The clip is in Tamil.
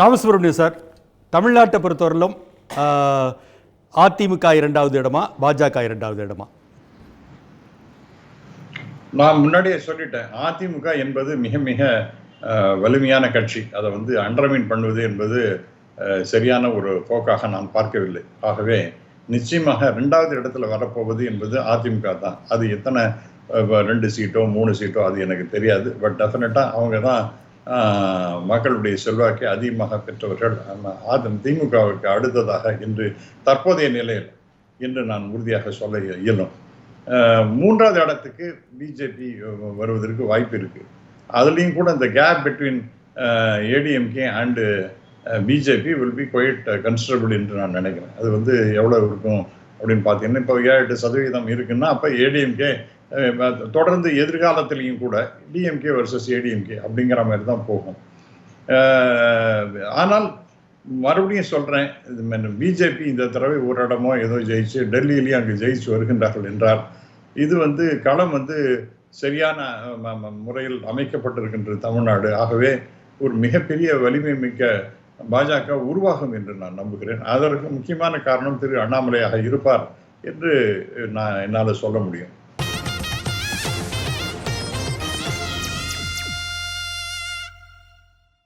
ராமசுப்ரமணியம் சார். தமிழ்நாட்டை பொறுத்தவரையிலும் அதிமுக இரண்டாவது இடமா பாஜக இரண்டாவது இடமா? நான் முன்னாடியே சொல்லிட்டேன். அதிமுக என்பது மிக மிக வலிமையான கட்சி. அதை வந்து அண்டர்மைன் பண்ணுவது என்பது சரியான ஒரு போக்காக நான் பார்க்கவில்லை. ஆகவே நிச்சயமாக ரெண்டாவது இடத்துல வரப்போவது என்பது அதிமுக தான். அது எத்தனை ரெண்டு சீட்டோ மூணு சீட்டோ அது எனக்கு தெரியாது. பட் டெஃபினட்டாக அவங்க தான் மக்களுடைய செல்வாக்கை அதிகமாக பெற்றவர்கள் ஆதம் திமுகவுக்கு அடுத்ததாக இன்று தற்போதைய நிலையில் என்று நான் உறுதியாக சொல்ல இயலும். மூன்றாவது இடத்துக்கு பிஜேபி வருவதற்கு வாய்ப்பு இருக்கு. அதுலேயும் கூட இந்த gap between ADMK and BJP will be quite considerable என்று நான் நினைக்கிறேன். அது வந்து எவ்வளோ இருக்கும் அப்படின்னு பார்த்தீங்கன்னா இப்போ ஏழு எட்டு சதவீதம் இருக்குன்னா அப்போ ஏடிஎம்கே தொடர்ந்து எதிர்காலத்திலையும் கூட டிஎம்கே வர்சஸ் ஏடிஎம்கே அப்படிங்கிற மாதிரி தான் போகும் ஆனால் மறுபடியும் சொல்கிறேன் பிஜேபி இந்த தடவை ஒரு இடமோ ஏதோ ஜெயிச்சு டெல்லியிலேயும் அங்கே ஜெயிச்சு வருகின்றார்கள் என்றால் இது வந்து களம் வந்து சரியான ம- முறையில் அமைக்கப்பட்டிருக்கின்றது தமிழ்நாடு. ஆகவே ஒரு மிகப்பெரிய வலிமை மிக்க பாஜக உருவாகும் என்று நான் நம்புகிறேன். அதற்கு முக்கியமான காரணம் திரு அண்ணாமலையாக இருப்பார் என்று நான் என்னால் சொல்ல முடியும்.